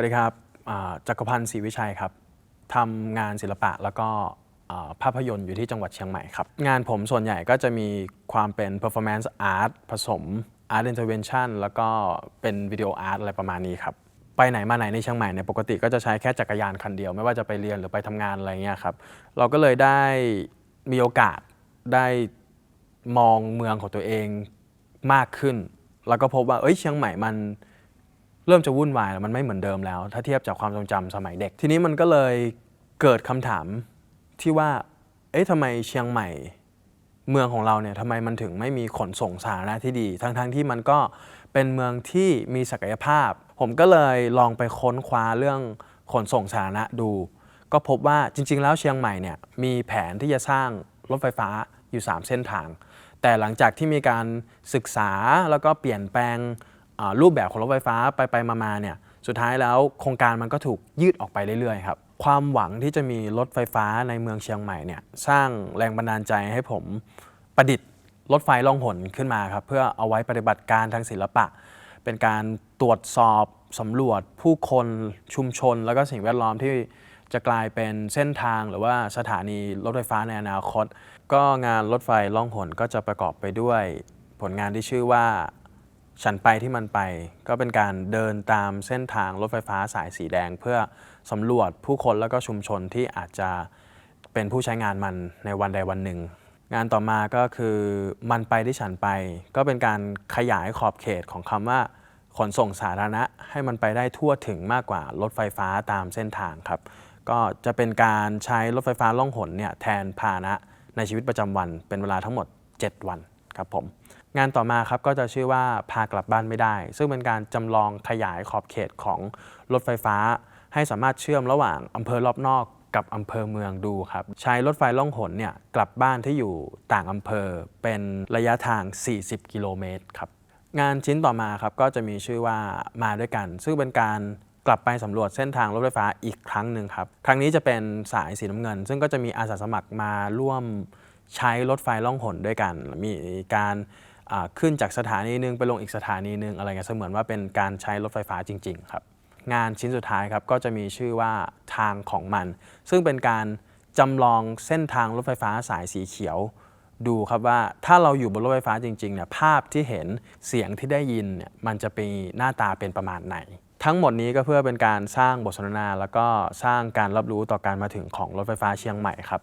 วัสดีครับจักรพันธ์ศรีวิชัยครับทำงานศิลปะแล้วก็ภาพยนตร์อยู่ที่จังหวัดเชียงใหม่ครับ งานผมส่วนใหญ่ก็จะมีความเป็น performance art ผสม art intervention แล้วก็เป็นวิดีโออาร์ตอะไรประมาณนี้ครับ ไปไหนมาไหนในเชียงใหม่เนี่ยปกติก็จะใช้แค่จักรยานคันเดียว ไม่ว่าจะไปเรียนหรือไปทำงานอะไรเงี้ยครับ เราก็เลยได้มีโอกาสได้มองเมืองของตัวเองมากขึ้น แล้วก็พบว่าเอ้ยเชียงใหม่มัน เริ่มจะวุ่นวายแล้วมันไม่เหมือนเดิมแล้ว ถ้าเทียบจากความทรงจำสมัยเด็ก ทีนี้มันก็เลยเกิดคำถามที่ว่า เอ๊ะทำไมเชียงใหม่เมืองของเราเนี่ยทำไมมันถึงไม่มีขนส่งสาธารณะที่ดี ทั้งๆที่มันก็เป็นเมืองที่มีศักยภาพ ผมก็เลยลองไปค้นคว้าเรื่องขนส่งสาธารณะดู ก็พบว่าจริง ๆ แล้วเชียงใหม่เนี่ยมีแผนที่จะสร้างรถไฟฟ้าอยู่ 3 เส้นทาง แต่หลังจากที่มีการศึกษาแล้วก็เปลี่ยนแปลง รูปแบบของรถไฟฟ้าไปไปมาๆเนี่ยสุดท้ายแล้วโครงการมันก็ถูกยืดออกไปเรื่อยๆครับความหวังที่จะมีรถไฟฟ้าในเมืองเชียงใหม่เนี่ยสร้างแรงบันดาลใจให้ผมประดิษฐ์รถไฟล่องหนขึ้นมาครับเพื่อเอาไว้ปฏิบัติการทางศิลปะ เป็นการตรวจสอบสำรวจผู้คนชุมชน แล้วก็สิ่งแวดล้อมที่จะกลายเป็นเส้นทางหรือว่าสถานีรถไฟฟ้าในอนาคต ก็งานรถไฟล่องหนก็จะประกอบไปด้วยผลงานที่ชื่อว่า ฉันไปที่มันไปก็เป็นการเดินตามเส้นทางรถไฟฟ้าสายสีแดง เพื่อสำรวจผู้คนแล้วก็ชุมชนที่อาจจะเป็นผู้ใช้งานมันในวันใดวันหนึ่ง งานต่อมาก็คือมันไปที่ฉันไป ก็เป็นการขยายขอบเขตของคำว่า ขนส่งสาธารณะให้มันไปได้ทั่วถึงมากกว่ารถไฟฟ้าตามเส้นทางครับ ก็จะเป็นการใช้รถไฟฟ้าล่องหนเนี่ยแทนพาหนะในชีวิตประจำวันเป็นเวลาทั้งหมด 7 วัน ครับผมงานต่อมาครับก็จะชื่อว่าพากลับบ้านไม่ได้ ซึ่งเป็นการจำลองขยายขอบเขตของรถไฟฟ้า ให้สามารถเชื่อมระหว่างอำเภอรอบนอกกับอำเภอเมืองดูครับ ใช้รถไฟล่องหนเนี่ยกลับบ้านที่อยู่ต่างอำเภอเป็นระยะทาง 40 กิโลเมตรครับงานชิ้นต่อมาครับก็จะมีชื่อว่ามาด้วยกัน ซึ่งเป็นการกลับไปสำรวจเส้นทางรถไฟฟ้าอีกครั้งหนึ่งครับ ครั้งนี้จะเป็นสายสีน้ำเงิน ซึ่งก็จะมีอาสาสมัครมาร่วม ใช้รถไฟล่องหนด้วยกัน มีการขึ้นจากสถานีหนึ่งไปลงอีกสถานีหนึ่งอะไรเงี้ยเสมือนว่าเป็นการใช้รถไฟฟ้าจริง ๆ ครับ งานชิ้นสุดท้ายครับก็จะมีชื่อว่าทางของมัน ซึ่งเป็นการจำลองเส้นทางรถไฟฟ้าสายสีเขียวดูครับว่าถ้าเราอยู่บนรถไฟฟ้าจริงๆเนี่ยภาพที่เห็นเสียงที่ได้ยินเนี่ยมันจะเป็นหน้าตาเป็นประมาณไหน ทั้งหมดนี้ก็เพื่อเป็นการสร้างบทสนทนา แล้วก็สร้างการรับรู้ต่อการมาถึงของรถไฟฟ้าเชียงใหม่ครับ